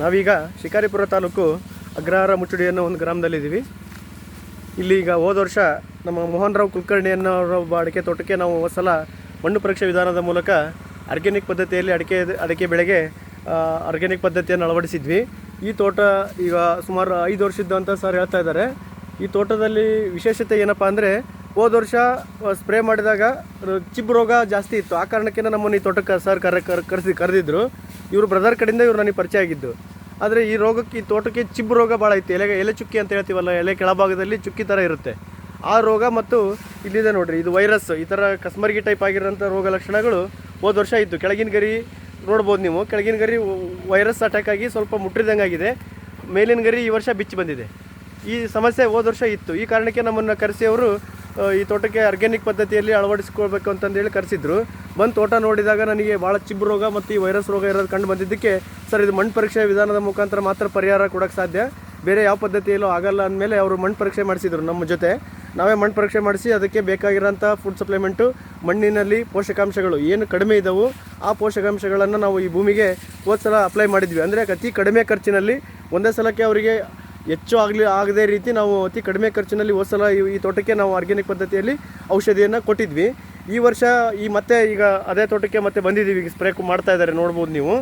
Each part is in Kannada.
ನಾವೀಗ ಶಿಕಾರಿಪುರ ತಾಲೂಕು ಅಗ್ರಹಾರ ಮುಚ್ಚುಡಿ ಅನ್ನೋ ಒಂದು ಗ್ರಾಮದಲ್ಲಿದ್ದೀವಿ. ಇಲ್ಲಿ ಈಗ ಹೋದ ವರ್ಷ ನಮ್ಮ ಮೋಹನ್ ರಾವ್ ಕುಲಕರ್ಣಿ ಅನ್ನೋರ ಒಬ್ಬ ಅಡಿಕೆ ತೋಟಕ್ಕೆ ನಾವು ಸಲ ಮಣ್ಣು ಪರೀಕ್ಷೆ ವಿಧಾನದ ಮೂಲಕ ಆರ್ಗ್ಯಾನಿಕ್ ಪದ್ಧತಿಯಲ್ಲಿ ಅಡಿಕೆ ಅಡಿಕೆ ಬೆಳೆಗೆ ಆರ್ಗ್ಯಾನಿಕ್ ಪದ್ಧತಿಯನ್ನು ಅಳವಡಿಸಿದ್ವಿ. ಈ ತೋಟ ಈಗ ಸುಮಾರು ಐದು ವರ್ಷದ್ದು ಅಂತ ಸರ್ ಹೇಳ್ತಾ ಇದ್ದಾರೆ. ಈ ತೋಟದಲ್ಲಿ ವಿಶೇಷತೆ ಏನಪ್ಪ ಅಂದರೆ ಹೋದ ವರ್ಷ ಸ್ಪ್ರೇ ಮಾಡಿದಾಗ ಚಿಬ್ ರೋಗ ಜಾಸ್ತಿ ಇತ್ತು. ಆ ಕಾರಣಕ್ಕೆ ನಮ್ಮನ್ನು ಈ ತೋಟಕ್ಕೆ ಸರ್ ಕರ್ ಕರೆಸಿ ಕರೆದಿದ್ದರು ಇವರು ಬ್ರದರ್ ಕಡೆಯಿಂದ ಇವರು ನನಗೆ ಪರಿಚಯ ಆಗಿದ್ದು. ಆದರೆ ಈ ರೋಗಕ್ಕೆ, ಈ ತೋಟಕ್ಕೆ ಚಿಬ್ಬು ರೋಗ ಭಾಳ ಐತೆ. ಎಲೆ ಎಲೆ ಚುಕ್ಕಿ ಅಂತ ಹೇಳ್ತೀವಲ್ಲ, ಎಲೆ ಕೆಳಭಾಗದಲ್ಲಿ ಚುಕ್ಕಿ ಥರ ಇರುತ್ತೆ. ಆ ರೋಗ ಮತ್ತು ಇಲ್ಲಿದೆ ನೋಡಿರಿ, ಇದು ವೈರಸ್, ಈ ಥರ ಕಸ್ಮರ್ಗಿ ಟೈಪ್ ಆಗಿರೋಂಥ ರೋಗ ಲಕ್ಷಣಗಳು ಹೋದ ವರ್ಷ ಇತ್ತು ಕೆಳಗಿನ ಗರಿ ನೋಡ್ಬೋದು ನೀವು. ಕೆಳಗಿನ ಗರಿ ವೈರಸ್ ಅಟ್ಯಾಕ್ ಆಗಿ ಸ್ವಲ್ಪ ಮುಟ್ಟಿದಂಗೆ ಆಗಿದೆ ಮೇಲಿನ ಗರಿ ಈ ವರ್ಷ ಬಿಚ್ಚಿ ಬಂದಿದೆ. ಈ ಸಮಸ್ಯೆ ಹೋದ ವರ್ಷ ಇತ್ತು. ಈ ಕಾರಣಕ್ಕೆ ನಮ್ಮನ್ನು ಕರೆಸಿ ಅವರು ಈ ತೋಟಕ್ಕೆ ಆರ್ಗ್ಯಾನಿಕ್ ಪದ್ಧತಿಯಲ್ಲಿ ಅಳವಡಿಸ್ಕೊಳ್ಬೇಕು ಅಂತಂದೇಳಿ ಕರೆಸಿದ್ರು. ಬಂದು ತೋಟ ನೋಡಿದಾಗ ನನಗೆ ಭಾಳ ಚಿಬ್ಬು ರೋಗ ಮತ್ತು ಈ ವೈರಸ್ ರೋಗ ಇರೋದು ಕಂಡು ಬಂದಿದ್ದಕ್ಕೆ ಸರ್, ಇದು ಮಣ್ಣು ಪರೀಕ್ಷೆ ವಿಧಾನದ ಮುಖಾಂತರ ಮಾತ್ರ ಪರಿಹಾರ ಕೊಡೋಕ್ಕೆ ಸಾಧ್ಯ. ಬೇರೆ ಯಾವ ಪದ್ಧತಿಯಲ್ಲೂ ಆಗಲ್ಲ ಅಂದಮೇಲೆ ಅವರು ಮಣ್ಣು ಪರೀಕ್ಷೆ ಮಾಡಿಸಿದ್ರು ನಮ್ಮ ಜೊತೆ. ನಾವೇ ಮಣ್ಣು ಪರೀಕ್ಷೆ ಮಾಡಿಸಿ ಅದಕ್ಕೆ ಬೇಕಾಗಿರೋಂಥ ಫುಡ್ ಸಪ್ಲಿಮೆಂಟು ಮಣ್ಣಿನಲ್ಲಿ ಪೋಷಕಾಂಶಗಳು ಏನು ಕಡಿಮೆ ಇದ್ದವು ಆ ಪೋಷಕಾಂಶಗಳನ್ನು ನಾವು ಈ ಭೂಮಿಗೆ ಹೋದ ಸಲ ಅಪ್ಲೈ ಮಾಡಿದ್ವಿ. ಅಂದರೆ ಅತಿ ಕಡಿಮೆ ಖರ್ಚಿನಲ್ಲಿ ಒಂದೇ ಸಲಕ್ಕೆ ಅವರಿಗೆ ಹೆಚ್ಚು ಆಗಲಿ ಆಗದೇ ರೀತಿ ನಾವು ಅತಿ ಕಡಿಮೆ ಖರ್ಚಿನಲ್ಲಿ ಹೋದ ಸಲ ಈ- ತೋಟಕ್ಕೆ ನಾವು ಆರ್ಗ್ಯಾನಿಕ್ ಪದ್ಧತಿಯಲ್ಲಿ ಔಷಧಿಯನ್ನು ಕೊಟ್ಟಿದ್ವಿ. ಈ ವರ್ಷ ಈ ಮತ್ತೆ ಈಗ ಅದೇ ತೋಟಕ್ಕೆ ಮತ್ತೆ ಬಂದಿದ್ದೀವಿ. ಈಗ ಸ್ಪ್ರೇ ಮಾಡ್ತಾ ಇದ್ದಾರೆ. ನೋಡ್ಬೋದು ನೀವು.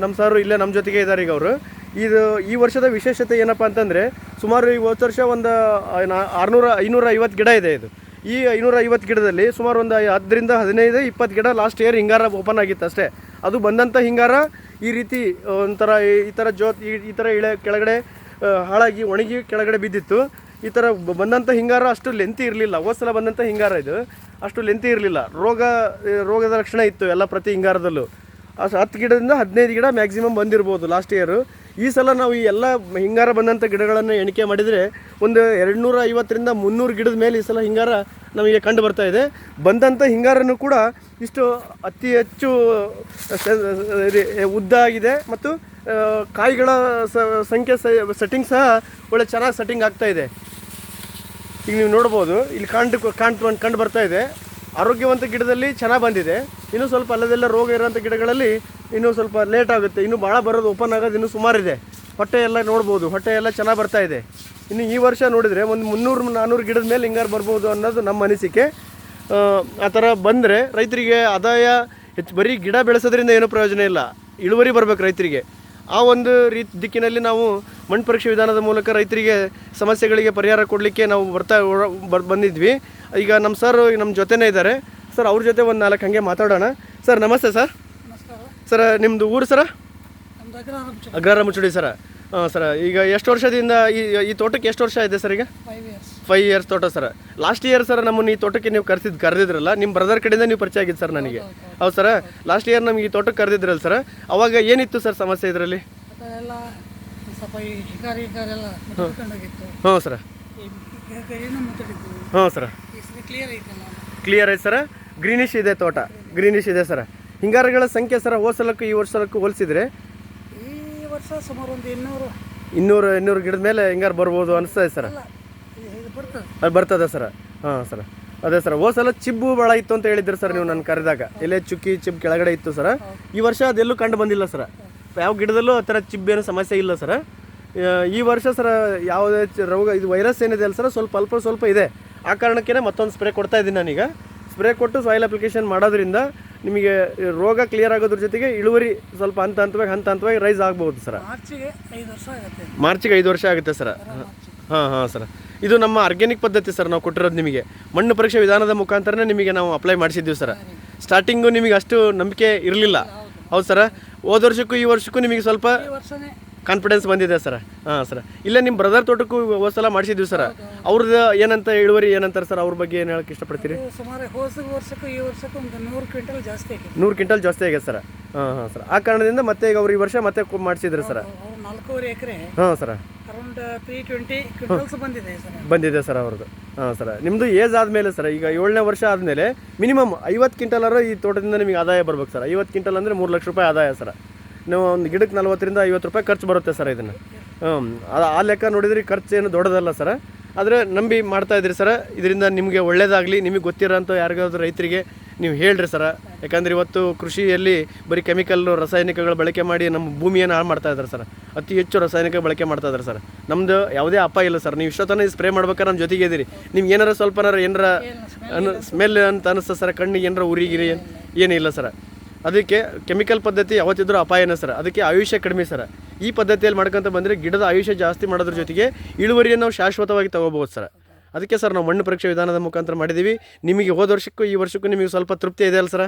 ನಮ್ಮ ಸಾರು ಇಲ್ಲೇ ನಮ್ಮ ಜೊತೆಗೆ ಇದ್ದಾರೆ ಈಗ ಅವರು. ಇದು ಈ ವರ್ಷದ ವಿಶೇಷತೆ ಏನಪ್ಪ ಅಂತಂದರೆ ಸುಮಾರು ಈ ಹೋದ ವರ್ಷ ಒಂದು ಆರುನೂರ ಐನೂರ ಐವತ್ತು ಗಿಡ ಇದೆ ಇದು. ಈ ಐನೂರ ಐವತ್ತು ಗಿಡದಲ್ಲಿ ಸುಮಾರು ಒಂದು ಹತ್ತರಿಂದ ಹದಿನೈದು, ಇಪ್ಪತ್ತು ಗಿಡ ಲಾಸ್ಟ್ ಇಯರ್ ಹಿಂಗಾರ ಓಪನ್ ಆಗಿತ್ತು ಅಷ್ಟೇ. ಅದು ಬಂದಂಥ ಹಿಂಗಾರ ಈ ರೀತಿ ಒಂಥರ ಈ- ಥರ ಜೋತ್ ಈ ಥರ ಇಳೆ ಕೆಳಗಡೆ ಹಾಳಾಗಿ ಒಣಗಿ ಕೆಳಗಡೆ ಬಿದ್ದಿತ್ತು. ಈ ಥರ ಬಂದಂಥ ಹಿಂಗಾರ ಅಷ್ಟು ಲೆಂತಿ ಇರಲಿಲ್ಲ. ಸಲ ಬಂದಂಥ ಹಿಂಗಾರ ಇದು. ಅಷ್ಟು ಲೆಂತಿ ಇರಲಿಲ್ಲ. ರೋಗ ರೋಗದ ಲಕ್ಷಣ ಇತ್ತು ಎಲ್ಲ ಪ್ರತಿ ಹಿಂಗಾರದಲ್ಲೂ. ಅಷ್ಟು ಹತ್ತು ಗಿಡದಿಂದ ಹದಿನೈದು ಗಿಡ ಮ್ಯಾಕ್ಸಿಮಮ್ ಬಂದಿರ್ಬೋದು ಲಾಸ್ಟ್ ಇಯರು ಈ ಸಲ ನಾವು ಈ ಎಲ್ಲ ಹಿಂಗಾರ ಬಂದಂಥ ಗಿಡಗಳನ್ನು ಎಣಿಕೆ ಮಾಡಿದರೆ ಒಂದು ಎರಡು ನೂರ ಐವತ್ತರಿಂದ ಮುನ್ನೂರು ಗಿಡದ ಮೇಲೆ ಈ ಸಲ ಹಿಂಗಾರ ನಮಗೆ ಕಂಡು ಬರ್ತಾ ಇದೆ. ಬಂದಂಥ ಹಿಂಗಾರನೂ ಕೂಡ ಇಷ್ಟು ಅತಿ ಹೆಚ್ಚು ಉದ್ದ ಆಗಿದೆ ಮತ್ತು ಕಾಯಿಗಳ ಸಂಖ್ಯೆ ಸೆಟ್ಟಿಂಗ್ ಸಹ ಒಳ್ಳೆ ಚೆನ್ನಾಗಿ ಸೆಟ್ಟಿಂಗ್ ಆಗ್ತಾ ಇದೆ. ಈಗ ನೀವು ನೋಡ್ಬೋದು, ಇಲ್ಲಿ ಕಾಣ್ ಕಾಣ್ತು ಕಂಡು ಬರ್ತಾ ಇದೆ. ಆರೋಗ್ಯವಂತ ಗಿಡದಲ್ಲಿ ಚೆನ್ನಾಗಿ ಬಂದಿದೆ. ಇನ್ನೂ ಸ್ವಲ್ಪ ಅಲ್ಲದೆಲ್ಲ ರೋಗ ಇರೋಂಥ ಗಿಡಗಳಲ್ಲಿ ಇನ್ನೂ ಸ್ವಲ್ಪ ಲೇಟ್ ಆಗುತ್ತೆ. ಇನ್ನೂ ಭಾಳ ಬರೋದು ಓಪನ್ ಆಗೋದು ಇನ್ನೂ ಸುಮಾರಿದೆ ಹೊಟ್ಟೆ ಎಲ್ಲ ನೋಡ್ಬೋದು, ಹೊಟ್ಟೆ ಎಲ್ಲ ಚೆನ್ನಾಗಿ ಬರ್ತಾ ಇದೆ. ಇನ್ನು ಈ ವರ್ಷ ನೋಡಿದರೆ ಒಂದು ಮುನ್ನೂರು ನಾನ್ನೂರು ಗಿಡದ ಮೇಲೆ ಹಿಂಗಾರು ಬರ್ಬೋದು ಅನ್ನೋದು ನಮ್ಮ ಅನಿಸಿಕೆ. ಆ ಥರ ಬಂದರೆ ರೈತರಿಗೆ ಆದಾಯ, ಹೆಚ್ಚು ಬರೀ ಗಿಡ ಬೆಳೆಸೋದ್ರಿಂದ ಏನೂ ಪ್ರಯೋಜನ ಇಲ್ಲ. ಇಳುವರಿ ಬರ್ಬೇಕು ರೈತರಿಗೆ. ಆ ಒಂದು ರೀತಿ ದಿಕ್ಕಿನಲ್ಲಿ ನಾವು ಮಣ್ಣು ಪರೀಕ್ಷೆ ವಿಧಾನದ ಮೂಲಕ ರೈತರಿಗೆ ಸಮಸ್ಯೆಗಳಿಗೆ ಪರಿಹಾರ ಕೊಡಲಿಕ್ಕೆ ನಾವು ಬರ್ತಾ ಬರ್ ಬಂದಿದ್ವಿ. ಈಗ ನಮ್ಮ ಸರ್ ನಮ್ಮ ಜೊತೆನೇ ಇದ್ದಾರೆ. ಸರ್ ಅವ್ರ ಜೊತೆ ಒಂದು ನಾಲ್ಕು ಹಂಗೆ ಮಾತಾಡೋಣ. ಸರ್ ನಮಸ್ತೆ ಸರ್ ಸರ್ ನಿಮ್ಮದು ಊರು ಸರ ಅಗ್ರಾರ ಅಗ್ರಹಾರ ಮುಚ್ಚುಡಿ ಸರ ಹಾಂ ಸರ್ ಈಗ ಎಷ್ಟು ವರ್ಷದಿಂದ ಈ ಈ ತೋಟಕ್ಕೆ ಎಷ್ಟು ವರ್ಷ ಇದೆ ಸರ್ ಈಗ? ಫೈವ್ ಇಯರ್ಸ್ ಫೈವ್ ಇಯರ್ಸ್ ತೋಟ ಸರ್ ಲಾಸ್ಟ್ ಇಯರ್ ಸರ್ ನಮ್ಮನ್ನು ಈ ತೋಟಕ್ಕೆ ನೀವು ಕರೆಸಿದ್ ಕರೆದಿದ್ರಲ್ಲ ನಿಮ್ಮ ಬ್ರದರ್ ಕಡೆಯಿಂದ ನೀವು ಪರಿಚಯ ಆಗಿದ್ದು ಸರ್ ನನಗೆ. ಹೌದು ಸರ್ ಲಾಸ್ಟ್ ಇಯರ್ ನಮಗೆ ಈ ತೋಟಕ್ಕೆ ಕರೆದಿದ್ರಲ್ಲ ಸರ್ ಅವಾಗ ಏನಿತ್ತು ಸರ್ ಸಮಸ್ಯೆ ಇದರಲ್ಲಿ? ಹ್ಞೂ ಸರ್ ಹ್ಞೂ ಸರ್ ಕ್ಲಿಯರ್ ಐತೆ ಸರ್ ಗ್ರೀನಿಶ್ ಇದೆ ತೋಟ. ಗ್ರೀನಿಶ್ ಇದೆ ಸರ್ ಹಿಂಗಾರಗಳ ಸಂಖ್ಯೆ ಸರ್ ಹೋಸಲಕ್ಕೂ ಈ ವರ್ಷಕ್ಕೂ ಹೋಲಿಸಿದ್ರೆ? ಈ ವರ್ಷ ಸುಮಾರು ಒಂದು ಇನ್ನೂರು. ಇನ್ನೂರು ಇನ್ನೂರು ಗಿಡದ ಮೇಲೆ ಹಿಂಗಾರು ಬರ್ಬೋದು ಅನಿಸ್ತದೆ ಸರ್ ಅದು ಬರ್ತದೆ ಸರ್. ಹಾಂ ಸರ್. ಅದೇ ಸರ್. ಹೋದ ಸಲ ಚಿಬ್ಬು ಬಹಳ ಇತ್ತು ಅಂತ ಹೇಳಿದ್ರಿ ಸರ್ ನೀವು ನನ್ನ ಕರೆದಾಗ. ಎಲೆ ಚುಕ್ಕಿ ಚಿಬ್ ಕೆಳಗಡೆ ಇತ್ತು ಸರ್. ಈ ವರ್ಷ ಅದೆಲ್ಲೂ ಕಂಡು ಬಂದಿಲ್ಲ ಸರ್. ಯಾವ ಗಿಡದಲ್ಲೂ ಆ ಥರ ಚಿಬ್ಬೇನು ಸಮಸ್ಯೆ ಇಲ್ಲ ಸರ್. ಈ ವರ್ಷ ಸರ್ ಯಾವುದೇ ರೋಗ ಇದು ವೈರಸ್ ಏನಿದೆ ಅಲ್ಲ ಸರ್ ಸ್ವಲ್ಪ ಅಲ್ಪ ಸ್ವಲ್ಪ ಇದೆ. ಆ ಕಾರಣಕ್ಕೇ ಮತ್ತೊಂದು ಸ್ಪ್ರೇ ಕೊಡ್ತಾ ಇದ್ದೀನಿ ನಾನೀಗ. ಸ್ಪ್ರೇ ಕೊಟ್ಟು ಸಾಯಿಲ್ ಅಪ್ಲಿಕೇಶನ್ ಮಾಡೋದ್ರಿಂದ ನಿಮಗೆ ರೋಗ ಕ್ಲಿಯರ್ ಆಗೋದ್ರ ಜೊತೆಗೆ ಇಳುವರಿ ಸ್ವಲ್ಪ ಹಂತ ಹಂತವಾಗಿ ಹಂತ ಹಂತವಾಗಿ ರೈಸ್ ಆಗ್ಬೋದು ಸರ್. ಮಾರ್ಚಿಗೆ ಐದು ವರ್ಷ ಆಗುತ್ತೆ. ಮಾರ್ಚಿಗೆ ಐದು ವರ್ಷ ಆಗುತ್ತೆ ಸರ್. ಹಾಂ ಹಾಂ ಸರ್ ಇದು ನಮ್ಮ ಆರ್ಗ್ಯಾನಿಕ್ ಪದ್ಧತಿ ಸರ್ ನಾವು ಕೊಟ್ಟಿರೋದು ನಿಮಗೆ. ಮಣ್ಣು ಪರೀಕ್ಷೆ ವಿಧಾನದ ಮುಖಾಂತರನೇ ನಿಮಗೆ ನಾವು ಅಪ್ಲೈ ಮಾಡಿಸಿದ್ದೀವಿ ಸರ್ ಸ್ಟಾರ್ಟಿಂಗು ನಿಮಗೆ ಅಷ್ಟು ನಂಬಿಕೆ ಇರಲಿಲ್ಲ. ಹೌದು ಸರ್ ಹೋದ ವರ್ಷಕ್ಕೂ ಈ ವರ್ಷಕ್ಕೂ ನಿಮಗೆ ಸ್ವಲ್ಪ ಕಾನ್ಫಿಡೆನ್ಸ್ ಬಂದಿದೆ ಸರ್ ಹಾಂ ಸರ್ ಇಲ್ಲ ನಿಮ್ಮ ಬ್ರದರ್ ತೋಟಕ್ಕೂ ಹೊಸಲ ಸಲ ಮಾಡಿಸಿದ್ವಿ ಸರ್ ಅವ್ರದ್ದು ಏನಂತ ಇಳುವರಿ ಏನಂತಾರೆ ಸರ್ ಅವ್ರ ಬಗ್ಗೆ ಏನು ಹೇಳಕ್ಕೆ ಇಷ್ಟಪಡ್ತೀರಿ? ಸುಮಾರು ಹೋದ ವರ್ಷಕ್ಕೂ ಈ ವರ್ಷಕ್ಕೂ ಒಂದು ನೂರು ಕ್ವಿಂಟಲ್ ಜಾಸ್ತಿ ಆಗಿದೆ. ನೂರು ಕ್ವಿಂಟಲ್ ಜಾಸ್ತಿ ಆಗಿದೆ ಸರ್ ಹಾಂ ಹಾಂ ಸರ್ ಆ ಕಾರಣದಿಂದ ಮತ್ತೆ ಈಗ ಅವ್ರು ಈ ವರ್ಷ ಮತ್ತೆ ಮಾಡಿಸಿದ್ರು ಸರ್ ನಾಲ್ಕೂವರೆ ಎಕರೆ ಹಾಂ ಸರ್ ತ್ರೀ ಟ್ವೆಂಟಿ ಬಂದಿದೆ ಸರ್ ಅವ್ರದ್ದು. ಹಾಂ ಸರ್. ನಿಮ್ಮದು ಏಜ್ ಆದಮೇಲೆ ಸರ್, ಈಗ ಏಳನೇ ವರ್ಷ ಆದಮೇಲೆ ಮಿನಿಮಮ್ ಐವತ್ತು ಆದ್ರೂ ಈ ತೋಟದಿಂದ ನಿಮಗೆ ಆದಾಯ ಬರ್ಬೇಕು ಸರ್. ಐವತ್ತು ಕ್ವಿಂಟಲ್ ಅಂದರೆ ಮೂರು ಲಕ್ಷ ರೂಪಾಯಿ ಆದಾಯ ಸರ್. ನೀವು ಒಂದು ಗಿಡಕ್ಕೆ ನಲ್ವತ್ತರಿಂದ ಐವತ್ತು ರೂಪಾಯಿ ಖರ್ಚು ಬರುತ್ತೆ ಸರ್ ಇದನ್ನು. ಹ್ಞೂ ಆ ಲೆಕ್ಕ ನೋಡಿದ್ರೆ ಖರ್ಚು ಏನು ದೊಡ್ಡದಲ್ಲ ಸರ್. ಆದರೆ ನಂಬಿ ಮಾಡ್ತಾ ಇದ್ರಿ ಸರ್. ಇದರಿಂದ ನಿಮಗೆ ಒಳ್ಳೇದಾಗಲಿ, ನಿಮಗೆ ಗೊತ್ತಿರೋಂಥ ಯಾರಿಗಾದ್ರೂ ರೈತರಿಗೆ ನೀವು ಹೇಳ್ರಿ ಸರ. ಯಾಕಂದ್ರೆ ಇವತ್ತು ಕೃಷಿಯಲ್ಲಿ ಬರೀ ಕೆಮಿಕಲ್ ರಾಸಾಯನಿಕಗಳು ಬಳಕೆ ಮಾಡಿ ನಮ್ಮ ಭೂಮಿಯನ್ನು ಹಾಳು ಮಾಡ್ತಾ ಇದ್ದಾರೆ ಸರ್. ಅತಿ ಹೆಚ್ಚು ರಾಸಾಯನಿಕ ಬಳಕೆ ಮಾಡ್ತಾ ಇದ್ದಾರೆ ಸರ್. ನಮ್ಮದು ಯಾವುದೇ ಅಪಾಯ ಇಲ್ಲ ಸರ್. ನೀವು ಇಷ್ಟೊತ್ತನ ಸ್ಪ್ರೇ ಮಾಡ್ಬೇಕಾದ್ರೆ ನಮ್ಮ ಜೊತೆಗೆ ಇದ್ದೀರಿ. ನಿಮ್ಗೆ ಏನಾರ ಸ್ವಲ್ಪ ಏನಾರ ಅನ್ ಸ್ಮೆಲ್ ಅಂತ ಅನಿಸ್ತದೆ ಸರ್. ಕಣ್ಣಿಗೆ ಏನಾರ ಉರಿಗಿರಿ ಏನಿಲ್ಲ ಸರ್. ಅದಕ್ಕೆ ಕೆಮಿಕಲ್ ಪದ್ಧತಿ ಯಾವತ್ತಿದ್ರೂ ಅಪಾಯನೇ ಸರ್. ಅದಕ್ಕೆ ಆಯುಷ್ಯ ಕಡಿಮೆ ಸರ್. ಈ ಪದ್ಧತಿಯಲ್ಲಿ ಮಾಡ್ಕೊಂತ ಬಂದರೆ ಗಿಡದ ಆಯುಷ್ಯ ಜಾಸ್ತಿ ಮಾಡೋದ್ರ ಜೊತೆಗೆ ಇಳುವರಿಯನ್ನು ಶಾಶ್ವತವಾಗಿ ತಗೋಬೋದು ಸರ್. ಅದಕ್ಕೆ ಸರ್ ನಾವು ಮಣ್ಣು ಪರೀಕ್ಷೆ ವಿಧಾನದ ಮುಖಾಂತರ ಮಾಡಿದ್ದೀವಿ. ನಿಮಗೆ ಹೋದ ವರ್ಷಕ್ಕೂ ಈ ವರ್ಷಕ್ಕೂ ನಿಮಗೆ ಸ್ವಲ್ಪ ತೃಪ್ತಿ ಇದೆ ಅಲ್ಲ ಸರ್?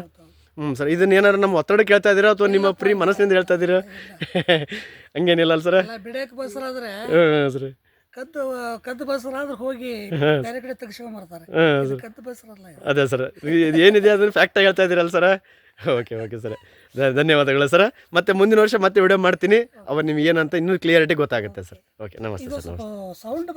ಹ್ಞೂ ಸರ್ ಇದನ್ನ ಏನಾರು ನಮ್ಮ ಒತ್ತಡ ಕೇಳ್ತಾ ಇದ್ದೀರಾ ಅಥವಾ ನಿಮ್ಮ ಪ್ರೀ ಮನಸ್ಸಿನಿಂದ ಹೇಳ್ತಾ ಇದ್ದೀರಾ? ಹಂಗೇನಿಲ್ಲ ಅಲ್ಲ ಸರ್? ಸರ್. ಕದ್ದು ಕದ್ದು ಬಸ್ರಾದ್ರೆ ಹೋಗಿ ಬೇರೆ ಕಡೆ ತೆಗ್ಸ್ಕೊಂಬರ್ತಾರೆ ಕದ್ದು ಬಸ್ರಲ್ಲ. ಅದೇ ಸರ್ ಇದು ಏನಿದೆ ಅದನ್ನು ಫ್ಯಾಕ್ಟಾಗಿ ಹೇಳ್ತಾ ಇದ್ದೀರಲ್ಲ ಸರ್? Okay okay sir. ಧನ್ಯವಾದಗಳು ಸರ್. ಮತ್ತೆ ಮುಂದಿನ ವರ್ಷ ಮತ್ತೆ ವಿಡಿಯೋ ಮಾಡ್ತೀನಿ. ಅವಾಗ ನಿಮ್ಗೆ ಏನಂತ ಇನ್ನೂ ಕ್ಲಿಯರಿಟಿ ಗೊತ್ತಾಗುತ್ತೆ ಸರ್. ಓಕೆ ನಮಸ್ತೆ ಸರ್ ನಮಸ್ತೆ. ಸೌಂಡ್